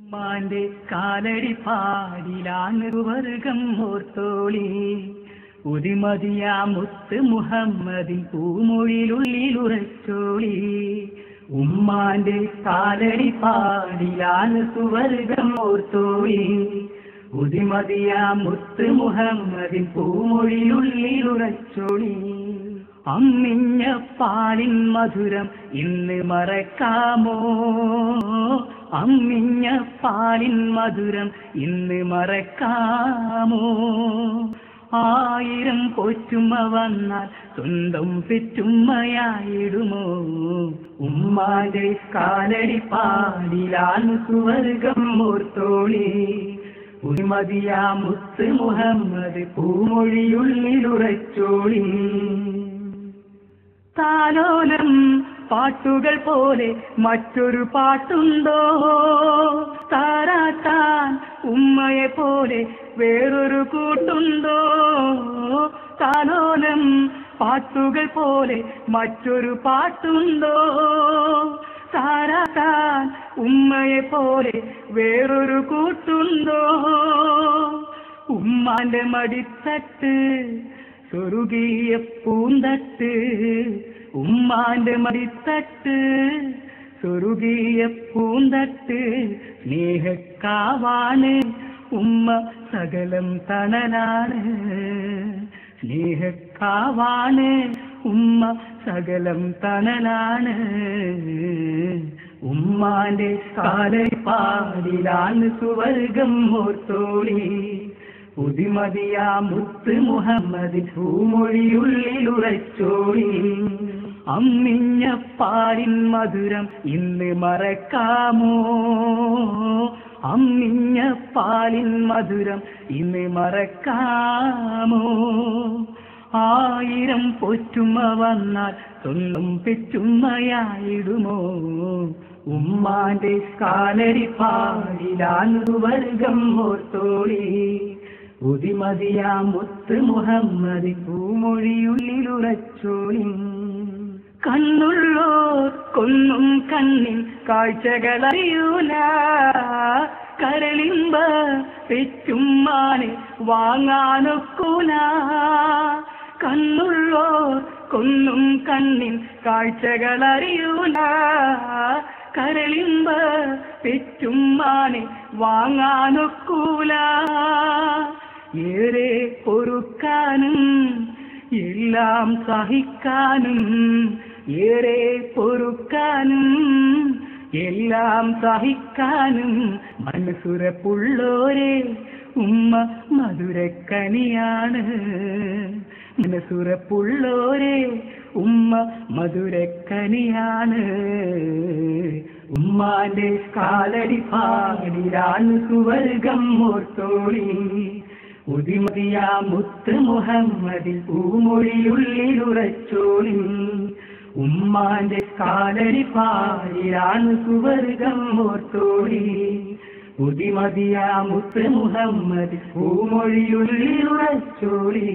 മാന്റെ കാലടി പാടിലാണ് വർഗം ഓർത്തോളി. ഉതിമതിയാ മുത്ത് മുഹമ്മദി പൂമൊഴിലുള്ളിലുറച്ചോളി ഉമ്മാന്റെ കാലടി പാടിലാണ് സുവർഗം ഓർത്തോളി. ഉതിമതിയാ മുത്ത് മുഹമ്മദി പൂമൊഴിയിലുള്ളിൽ ഉറച്ചോളി. അമ്മിഞ്ഞ പാലിൻ മധുരം ഇന്ന് മറക്കാമോ? അമ്മിഞ്ഞ പാലിൻ മധുരം ഇന്ന് മറക്കാമോ? ആയിരം കൊച്ചുമ്മ വന്നാൽ സ്വന്തം പെറ്റുമ്മയായിടുമോ? ഉമ്മാന്റെ കാലടി പാടിലാൽ സുവർഗം ഓർത്തോളി. ഉരുമതിയാ മുത്ത് മുഹമ്മദ് പൂമൊഴിയുള്ളിലുറച്ചോളി. താലോലം പാട്ടുകൾ പോലെ മറ്റൊരു പാട്ടുണ്ടോ? താരാട്ടാൻ ഉമ്മയെ പോലെ വേറൊരു കൂട്ടുണ്ടോ? താലോലം പാട്ടുകൾ പോലെ മറ്റൊരു പാട്ടുണ്ടോ? താരാട്ടാൻ ഉമ്മയെ പോലെ വേറൊരു കൂട്ടുണ്ടോ? ഉമ്മാന്റെ മടിത്തട്ട് സ്വർഗീയ പൂന്തട്ട് ഉമ്മാന്റെ മടിത്തട്ട് സ്വർഗീയ പൂന്തട്ട് സ്നേഹക്കാവാണ് ഉമ്മ സകലം തണലാണ് സ്നേഹക്കാവാണ് ഉമ്മ സകലം തണലാണ് ഉമ്മാന്റെ കാലപ്പാടിലാണ് സുവർഗം ഓർത്തോളി ഉതിമതിയാ മുത്ത് മുഹമ്മദ് ഭൂമൊഴിയുള്ളിലുറച്ചോളി അമ്മിഞ്ഞ പാലിൻ മധുരം ഇന്ന് മറക്കാമോ? അമ്മിഞ്ഞ പാലിൻ മധുരം ഇന്ന് മറക്കാമോ? ആയിരം പൊറ്റുമ്മ വന്നാൽ സ്വന്തം പെറ്റുമ്മയായിടുമോ? ഉമ്മാന്റെ കാലരി പാലിലാണ് വർഗം ഓർത്തോളി ഉതിമതിയാ മുത്ത് മുഹമ്മദ് പൂമൊഴിയുള്ളിലുറച്ചോളി കണ്ണുള്ളോർ കൊന്നും കണ്ണിൽ കാഴ്ചകളറിയൂല. കരളിമ്പ പെറ്റുമ്മാനെ വാങ്ങാനൊക്കൂല. കണ്ണുള്ളോർ കൊന്നും കണ്ണിൽ കാഴ്ചകളറിയൂല. കരളിമ്പ പെറ്റുമ്മാനെ വാങ്ങാനൊക്കൂല. ഏറെ പൊറുക്കാനും എല്ലാം സഹിക്കാനും ഏറെ പൊറുക്കാനും എല്ലാം സഹിക്കാനും മനസ്സുരപ്പുള്ളോരെ ഉമ്മ മധുരക്കനിയാണ്. മനസ്സുരപ്പുള്ളോരെ ഉമ്മ മധുരക്കനിയാണ്. ഉമ്മാന്റെ കാലടി പാടിയാണ് സുവർഗം ഓർത്തോളി ഉതിമതിയാ മുത്ത് മുഹമ്മദിൽ പൂമൊഴിയുള്ളിലുറച്ചോളി ഉമ്മാന്റെ കാലരി പാലിലാണ് സുവർഗം ഓർത്തോളി. പുതിമതിയ മുത്ത് മുഹമ്മദിൽ പൂമൊഴിയുള്ളിലുറച്ചോളി.